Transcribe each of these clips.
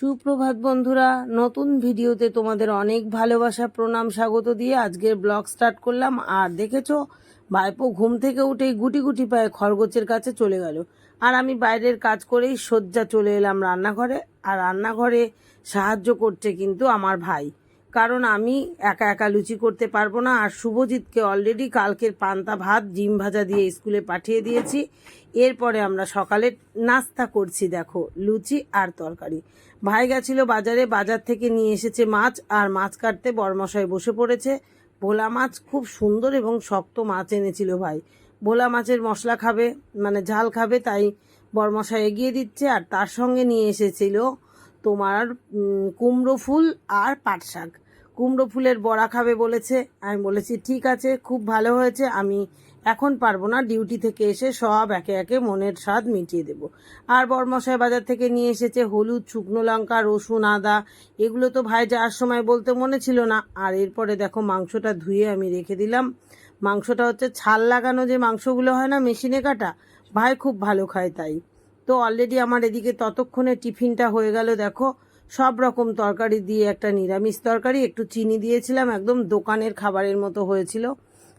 সুপ্রভাত বন্ধুরা, নতুন ভিডিওতে তোমাদের অনেক ভালোবাসা, প্রণাম, স্বাগত দিয়ে আজকের ব্লগ স্টার্ট করলাম। আর দেখেছ, ভাইপো ঘুম থেকে উঠেই গুটি গুটি পায়ে খরগোচের কাছে চলে গেল। আর আমি বাইরের কাজ করেই শয্যা চলে এলাম রান্নাঘরে। আর রান্নাঘরে সাহায্য করছে কিন্তু আমার ভাই। কারণ আমি একা একা লুচি করতে পারব না। আর শুভজিৎকে অলরেডি কালকের পান্তা ভাত, ডিম ভাজা দিয়ে স্কুলে পাঠিয়ে দিয়েছি। এরপরে আমরা সকালে নাস্তা করছি, দেখো, লুচি আর তরকারি। ভাই গেছিল বাজারে, বাজার থেকে নিয়ে এসেছে মাছ, আর মাছ কাটতে বরমশাই বসে পড়েছে। ভোলা মাছ খুব সুন্দর এবং শক্ত মাছ এনেছিল ভাই। ভোলা মাছের মশলা খাবে মানে ঝাল খাবে, তাই বরমশাই এগিয়ে দিচ্ছে, আর তার সঙ্গে নিয়ে এসেছিল তোমার কুমড়ো ফুল আর পাট শাক। কুমড়ো ফুলের বড়া খাবে বলেছে, আমি বলেছি, ঠিক আছে, খুব ভালো হয়েছে, আমি এখন পারব না, ডিউটি থেকে এসে সব একে একে মনের স্বাদ মিটিয়ে দেব। আর বরমশাই বাজার থেকে নিয়ে এসেছে হলুদ, শুকনো লঙ্কা, রসুন, আদা। এগুলো তো ভাই যাওয়ার সময় বলতে মনে ছিল না। আর এরপরে দেখো মাংসটা ধুয়ে আমি রেখে দিলাম। মাংসটা হচ্ছে ছাল লাগানো যে মাংসগুলো হয় না, মেশিনে কাটা, ভাই খুব ভালো খায় তাই। তো অলরেডি আমার এদিকে ততক্ষণে টিফিনটা হয়ে গেল, দেখো। সব রকম তরকারি দিয়ে একটা নিরামিষ তরকারি, একটু চিনি দিয়েছিলাম, একদম দোকানের খাবারের মতো হয়েছিল।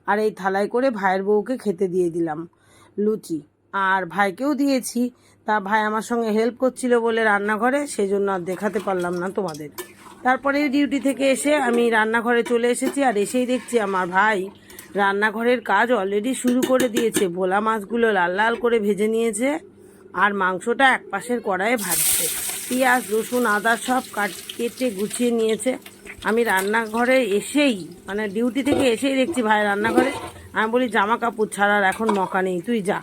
আর এই থালায় করে ভাইয়ের বউকে খেতে দিয়ে দিলাম লুচি। আর ভাইকেও দিয়েছি, তা ভাই আমার সঙ্গে হেল্প করছিল বলে রান্নাঘরে সেই জন্য আর দেখাতে পারলাম না তোমাদের। তারপরে ডিউটি থেকে এসে আমি রান্নাঘরে চলে এসেছি, আর এসেই দেখছি আমার ভাই রান্নাঘরের কাজ অলরেডি শুরু করে দিয়েছে। ভোলা মাছগুলো লাল লাল করে ভেজে নিয়েছে। আর মাংসটা এক পাশের কড়াইয়ে ভাজছে। পেঁয়াজ, রসুন, আদা সব কাট, কেটে গুছিয়ে নিয়েছে। আমি রান্নাঘরে এসেই মানে ডিউটি থেকে এসেই দেখছি ভাই রান্নাঘরে। আমি বলি জামা কাপড় ছাড়ার এখন মকা নেই, তুই যা।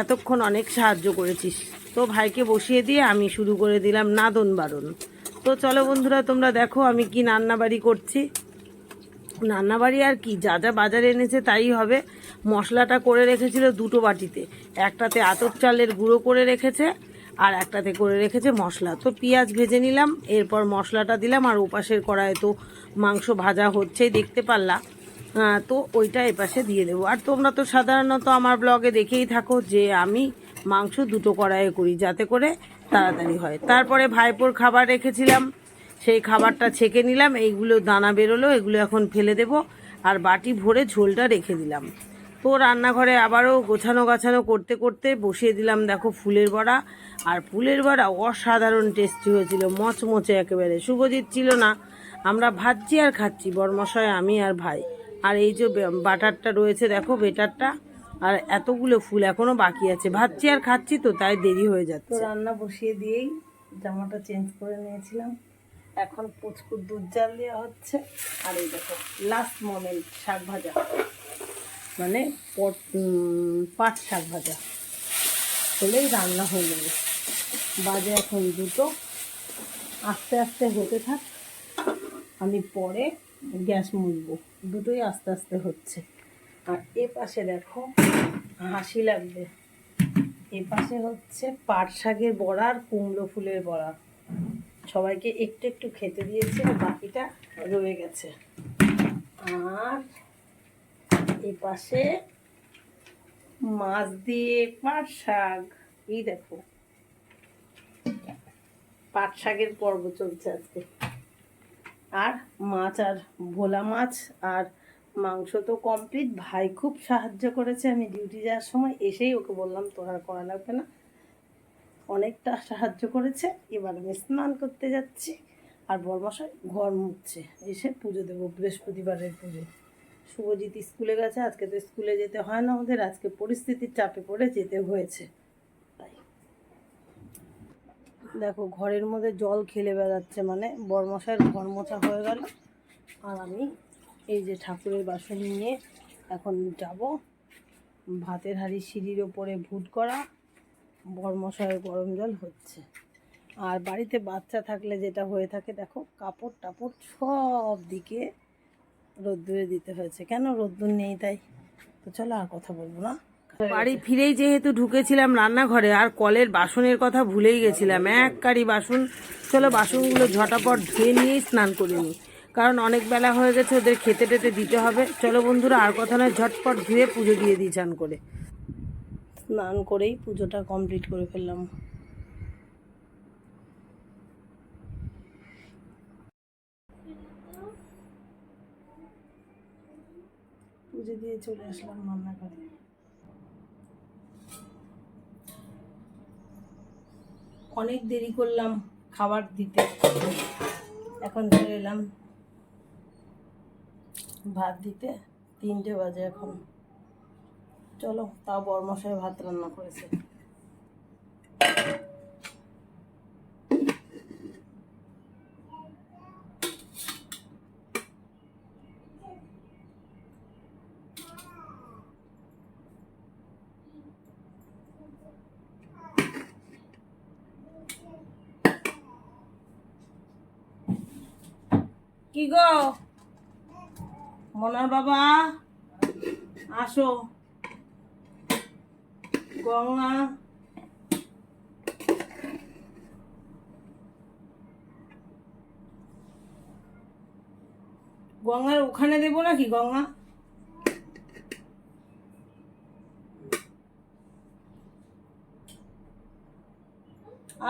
এতক্ষণ অনেক সাহায্য করেছিস। তো ভাইকে বসিয়ে দিয়ে আমি শুরু করে দিলাম নাদন বারণ তো চলো বন্ধুরা, তোমরা দেখো আমি কি রান্নাবাড়ি করছি। রান্নাবাড়ি আর কি, যা যা বাজারে এনেছে তাই হবে। মশলাটা করে রেখেছিল দুটো বাটিতে। একটাতে আতপ চালের গুঁড়ো করে রেখেছে, আর একটাতে করে রেখেছে মশলা। তো পেঁয়াজ ভেজে নিলাম, এরপর মশলাটা দিলাম, আর ওপাশের কড়াইয়ে তো মাংস ভাজা হচ্ছেই, দেখতে পারলা। তো ওইটা এপাশে দিয়ে দেবো। আর তোমরা তো সাধারণত আমার ব্লগে দেখেই থাকো যে আমি মাংস দুটো কড়াইয়ে করি, যাতে করে তাড়াতাড়ি হয়। তারপরে ভাইপোর খাবার রেখেছিলাম সেই খাবারটা ছেঁকে নিলাম, এইগুলো দানা বেরোলো, এগুলো এখন ফেলে দেব। আর বাটি ভরে ঝোলটা রেখে দিলাম। তো রান্নাঘরে আবারও গোছানো গাছানো করতে করতে বসিয়ে দিলাম, দেখো ফুলের বড়া। আর ফুলের বড়া অসাধারণ টেস্টি হয়েছিল, মচমচে একেবারে। শুভজিৎ ছিল না, আমরা ভাজছি আর খাচ্ছি বরমশায় আমি আর ভাই। আর এই যে বাটারটা রয়েছে, দেখো বেটারটা, আর এতগুলো ফুল এখনও বাকি আছে। ভাজছি আর খাচ্ছি তো, তাই দেরি হয়ে যাচ্ছে। রান্না বসিয়ে দিয়েই জামাটা চেঞ্জ করে নিয়েছিলাম। এখন পুচকুর দুধ জাল দেওয়া হচ্ছে। আর এই দেখো লাস্ট মোমেন্ট শাক ভাজা। মানে পট পাট শাক ভাজা। হলেই রান্না হয়ে যাবে। বাজে এখন দুটো। আস্তে আস্তে হতে থাক। আমি পরে গ্যাস মুছবো। দুটোই আস্তে আস্তে হচ্ছে। আর এ পাশে দেখো, হাসি লাগবে। এ পাশে হচ্ছে পাট শাকের বড়া আর কুমড়ো ফুলের বড়া। সবাইকে একটু একটু খেতে দিয়েছি আর বাকিটা রয়ে গেছে। আর এ পাশে মাছ দিয়ে পাট শাক। এই দেখো। পাট শাকের পর্ব চলছে আজকে। আর মাছ আর ভোলা মাছ আর মাংস তো কমপ্লিট ভাই খুব সাহায্য করেছে আমি ডিউটি যাওয়ার সময় এসেই ওকে বললাম, তোর আর করা লাগবে না। অনেকটা সাহায্য করেছে। এবার আমি স্নান করতে যাচ্ছি আর বরমশাই ঘর মুছছে। এসে পুজো দেবো, বৃহস্পতিবারের পুজো। শুভজিৎ স্কুলে গেছে, আজকে তো স্কুলে যেতে হয় না ওদের আজকে পরিস্থিতির চাপে পড়ে যেতে হয়েছে। তাই। দেখো, ঘরের মধ্যে জল খেলে বেড়াচ্ছে মানে বরমশাইয়ের ঘর মোছা হয়ে গেল। আর আমি এই যে ঠাকুরের বাসন নিয়ে এখন যাব। ভাতের হাঁড়ি সিঁড়ির ওপরে ভুট করা বরমশাইয়ের গরম জল হচ্ছে। আর বাড়িতে বাচ্চা থাকলে যেটা হয়ে থাকে, দেখো, কাপড় টাপড় সব দিকে রোদ্দুরে দিতে হয়েছে। কেন রোদ্দুর নেই তাই? তো চলো আর কথা বলব না। বাড়ি ফিরেই যেহেতু ঢুকেছিলাম রান্নাঘরে, আর কলের বাসনের কথা ভুলেই গেছিলাম। এক কারি বাসন, চলো বাসনগুলো ঝটাপট ধুয়ে নিয়েই স্নান করে নিই। কারণ অনেক বেলা হয়ে গেছে, ওদের খেতে টেতে দিতে হবে। চলো বন্ধুরা, আর কথা নয়, ঝটপট ধুয়ে পুজো দিয়ে দিই চান করে। স্নান করেই পুজোটা কমপ্লিট করে ফেললাম। পুজো দিয়ে চলে আসলাম রান্নাঘরে। অনেক দেরি করলাম খাবার দিতে। এখন চলে এলাম ভাত দিতে। তিনটে বাজে এখন। চলো তাও বরমশাই ভাত রান্না করেছে। কি গো? মনার বাবা? আসো। গঙ্গা। গঙ্গার ওখানে দেবো নাকি, গঙ্গা?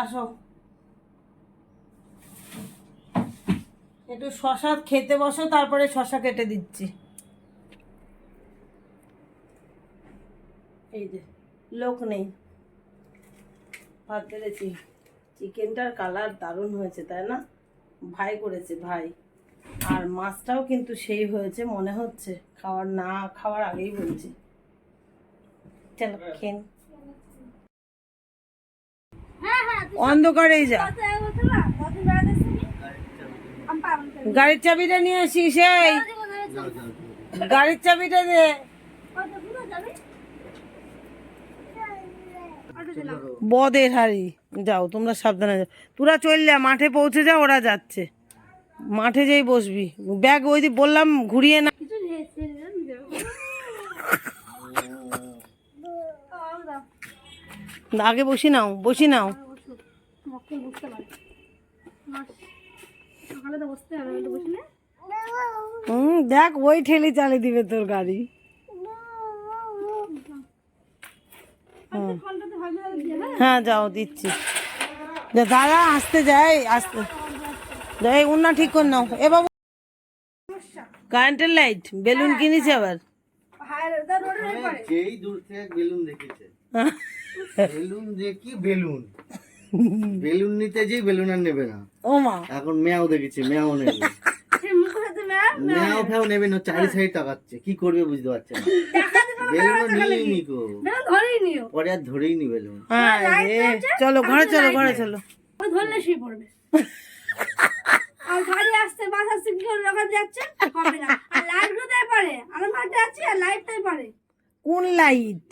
আসো। একটু শশা খেতে বসো, তারপরে শশা কেটে দিচ্ছি। এই যে। লোক নেই। ভাত পেরেছি চিকেনটার কালার দারুণ হয়েছে, তাই না? ভাই করেছে ভাই। আর মাছটাও কিন্তু সেই হয়েছে, মনে হচ্ছে। খাওয়ার না খাওয়ার আগেই বলছি। অন্ধকারেই যা। গাড়ির চাবিটা নিয়ে আসিস, এই। গাড়ির চাবিটা দে। বদের হাড়ি। যাও তোমরা সাবধানে যাও। তোরা চললে মাঠে পৌঁছে যাও ওরা যাচ্ছে। মাঠে যেই বসবি। ব্যাগ ওই বললাম ঘুরিয়ে না। আগে বসি নাও বসি নাও। হুম দেখ ওই ঠেলে চালে দিবে তোর গাড়ি। হুম। হ্যাঁ যাও দিচ্ছি। দাদা আসতে যাই আসতে। যাই উন্না ঠিক করে নাও। এ বাবু কারেন্টের লাইট বেলুন কিনেছে আবার। যেই দূর থেকে বেলুন দেখেছে। বেলুন দেখি বেলুন বেলুন নিতে যেই বেলুন আর নেবে না। ও মা। এখন মেয়াও দেখেছি মেয়াও নেবে। মেয়াও ফেও নেবে না চারি সাইড তাকাচ্ছে। কি করবে বুঝতে পারছে না। বেলুন পরে আর ধরেই নি বেলুন। হ্যাঁ চলো ঘরে চলো ঘরে চলো। ধরলে পড়বে। আর বাস কি করে যাচ্ছে? হবে না। আর লাইট কোথায় পারে। আমার মাঠে আছি আর লাইটটাই পারে। কোন লাইট?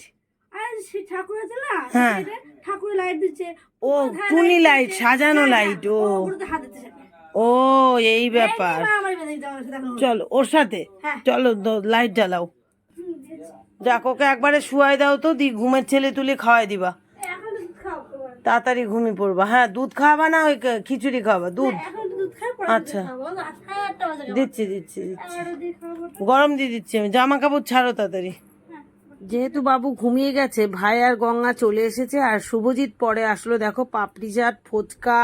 আর সে ঠাকুর আছে না হ্যাঁ। ঠাকুর লাইট দিচ্ছে। ও টুনি লাইট সাজানো লাইট ও। হাত দিতে ও এই ব্যাপার। চলো ওর সাথে। হ্যাঁ। চলো লাইট জ্বালাও। যাক ওকে একবারে শুয়াই দাও তো দি ঘুমের ছেলে তুলে খাওয়াই দিবা। তাড়াতাড়ি ঘুমিয়ে পড়বা। হ্যাঁ দুধ খাওয়াবা না ওই খিচুড়ি খাওয়াবা দুধ? আচ্ছা। দিচ্ছি দিচ্ছি দিচ্ছি। গরম দিয়ে দিচ্ছি আমি। জামা কাপড় ছাড়ো তাড়াতাড়ি। যেহেতু বাবু ঘুমিয়ে গেছে ভাই আর গঙ্গা চলে এসেছে আর শুভজিৎ পরে আসলো। দেখো পাপড়ি চাট ফুচকা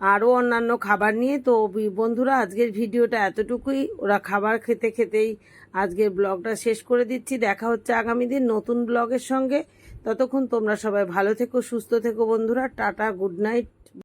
আরও অন্যান্য খাবার নিয়ে। তো বন্ধুরা, আজকের ভিডিওটা এতটুকুই। ওরা খাবার খেতে খেতেই আজকের ব্লগটা শেষ করে দিচ্ছি। দেখা হচ্ছে আগামী দিন নতুন ব্লগের সঙ্গে। ততক্ষণ তোমরা সবাই ভালো থেকো, সুস্থ থেকো বন্ধুরা। Tata, good night.